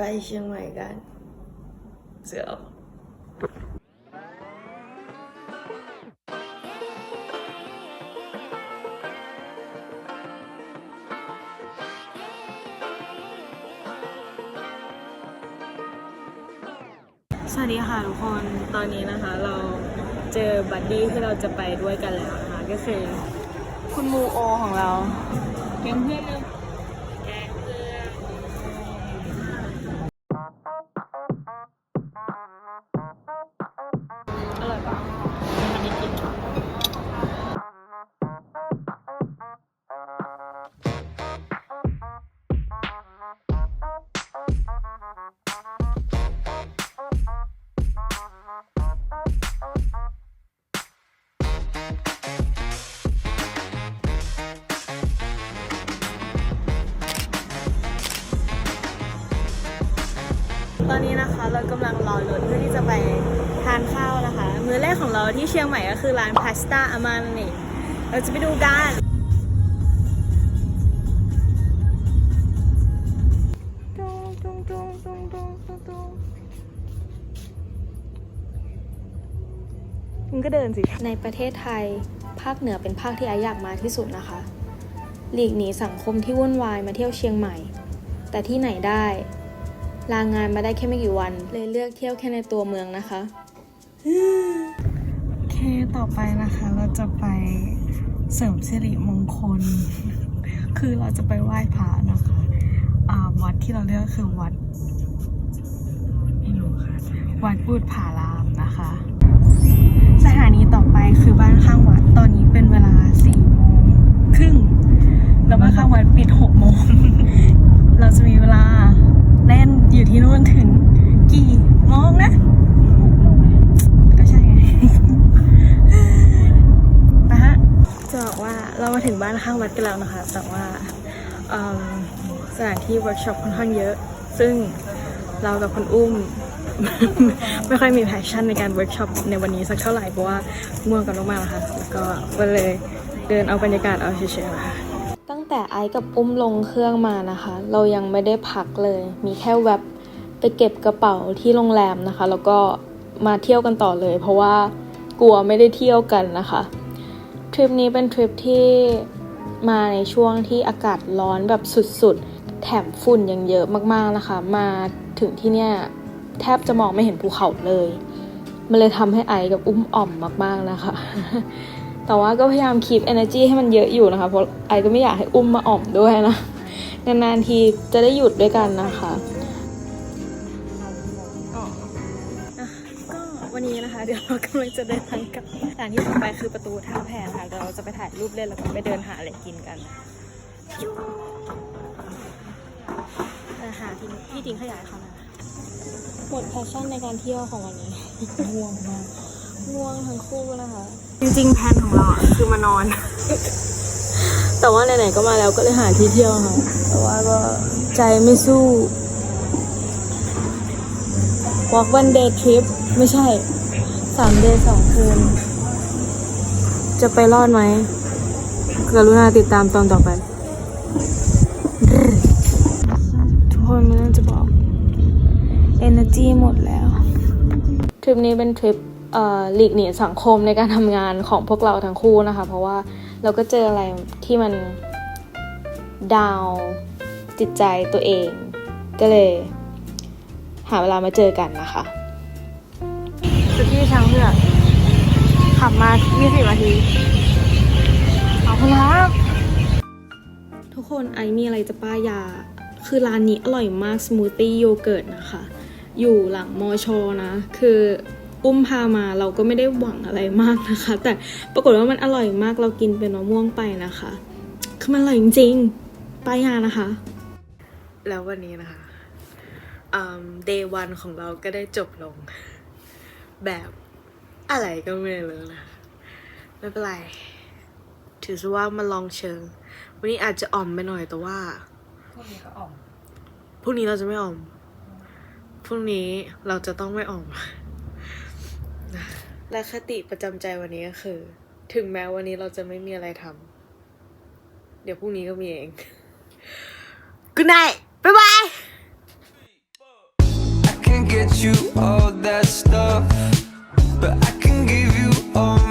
ไปเชียงใหม่กัน เสือสวัสดีค่ะทุกคน ตอนนี้นะคะเราเจอบัดดี้ที่เราจะไปด้วยกันแล้วนะคะ ก็คือ คุณมูโอของเราเพื่อนเลย ตอนนี้นะคะเรากำลังรอรถเพื่อที่จะไปทานข้าวนะคะ มื้อแรกของเราที่เชียงใหม่ก็คือร้านพาสต้าอามานั่นเองเราจะไปดูกันมึงก็เดินสิ ในประเทศไทย ภาคเหนือเป็นภาคที่ไออยากมาที่สุดนะคะ หลีกหนีสังคมที่วุ่นวายมาเที่ยวเชียงใหม่ แต่ที่ไหนได้ ลางานมาได้แค่ไม่กี่วัน เลยเลือกเที่ยวแค่ในตัวเมืองนะคะ โอเคต่อไปนะคะเราจะไปเสริมสิริมงคล คือเราจะไปไหว้พระนะคะวัดที่เราเลือกคือวัดวัดบูดผารามนะคะ สถานีต่อไปคือบ้านข้างวัด ตอนนี้เป็นเวลาสี่โมงครึ่งแล้วบ้านข้างวัดปิดหกโมง เราจะมีเวลาเล่น อยู่ที่นู่นถึงกี่โมงนะ ก็ใช่ไงนะฮะจะบอกว่าเรามาถึงบ้านข้างวัดกันแล้วนะคะ แต่ว่าเอิ่มสถานที่เวิร์กช็อปค่อนข้างเยอะ ซึ่งเรากับคุณอุ้ม ไม่ค่อยมีแพชชั่นในการเวิร์กช็อปในวันนี้สักเท่าไหร่เพราะว่าง่วงกันมากๆนะคะแล้วก็ก็เลยเดินเอาบรรยากาศเอาเฉยๆนะคะตั้ง แต่ไอกับอุ้มลงเครื่องมานะคะ เรายังไม่ได้พักเลย มีแค่แวบไปเก็บกระเป๋าที่โรงแรมนะคะ แล้วก็มาเที่ยวกันต่อเลย เพราะว่ากลัวไม่ได้เที่ยวกันนะคะทริปนี้เป็นทริปที่มาในช่วงที่อากาศร้อนแบบสุดๆ แถมฝุ่นยังเยอะมากๆนะคะ มาถึงที่เนี่ยแทบจะมองไม่เห็นภูเขาเลย มันเลยทำให้ไอกับอุ้มอ่อมมากๆนะคะ แต่ว่าก็พยายามคีบ energy ให้มันเยอะอยู่นะคะ เพราะไอก็ไม่อยากให้อุ้มมาอ่อมด้วยนะ นานๆทีจะได้หยุดด้วยกันนะคะอ๋ออะก็วันนี้นะคะเดี๋ยวเรากำลังจะเดินทางกลับสถานที่ต่อไปคือประตูท่าแพค่ะเดี๋ยวเราจะไปถ่ายรูปเล่นแล้วก็ไปเดินหาอะไรกินกันจุ๊บเออหาที่ที่ทิ้งขยายเขานะหมดแพชชั่นในการเที่ยวของวันนี้ง่วงมาก ง่วงทั้งคู่นะคะ จริงๆแผนของเราอะคือมานอน แต่ว่าไหนๆก็มาแล้วก็เลยหาที่เที่ยวค่ะ แต่ว่าก็ใจไม่สู้ walk one day trip ไม่ใช่สาม day สองคืน จะไปรอดไหมกรุณาติดตามตอนต่อไป ทุกคนไม่ต้องจะบอก energy หมดแล้ว ทริปนี้เป็นทริปเอ่อ หลีกหนีสังคมในการทำงานของพวกเราทั้งคู่นะคะ เพราะว่าเราก็เจออะไรที่มันดาวจิตใจตัวเอง ก็เลย หาเวลามาเจอกันนะคะสุกี้ช้างเผือกขับมา 20 นาทีขอบคุณครับทุกคนไอมีอะไรจะป้ายยา คือร้านนี้อร่อยมากสมูทตี้โยเกิร์ตนะคะ อยู่หลังมอชอนะ คือ อุ้มพามาเราก็ไม่ได้หวังอะไรมากนะคะ แต่ปรากฏว่ามันอร่อยมากเรากินเป็นมะม่วงไปนะคะ คือมันอร่อยจริงๆป้ายยานะคะ แล้ววันนี้นะคะอืม day one ของเราก็ได้จบลง แบบอะไรก็ไม่รู้นะไม่เป็นไร ถือซะว่ามันลองเชิง วันนี้อาจจะอ่อมไปหน่อยแต่ว่าพวกนี้ก็อ่อมพรุ่งนี้เราจะไม่อ่อมพรุ่งนี้เราจะต้องไม่อ่อม และคติประจำใจวันนี้ก็คือ ถึงแม้วันนี้เราจะไม่มีอะไรทำเดี๋ยวพรุ่งนี้ก็มีเองกูไนบายบาย get you all that stuff, but I can give you all.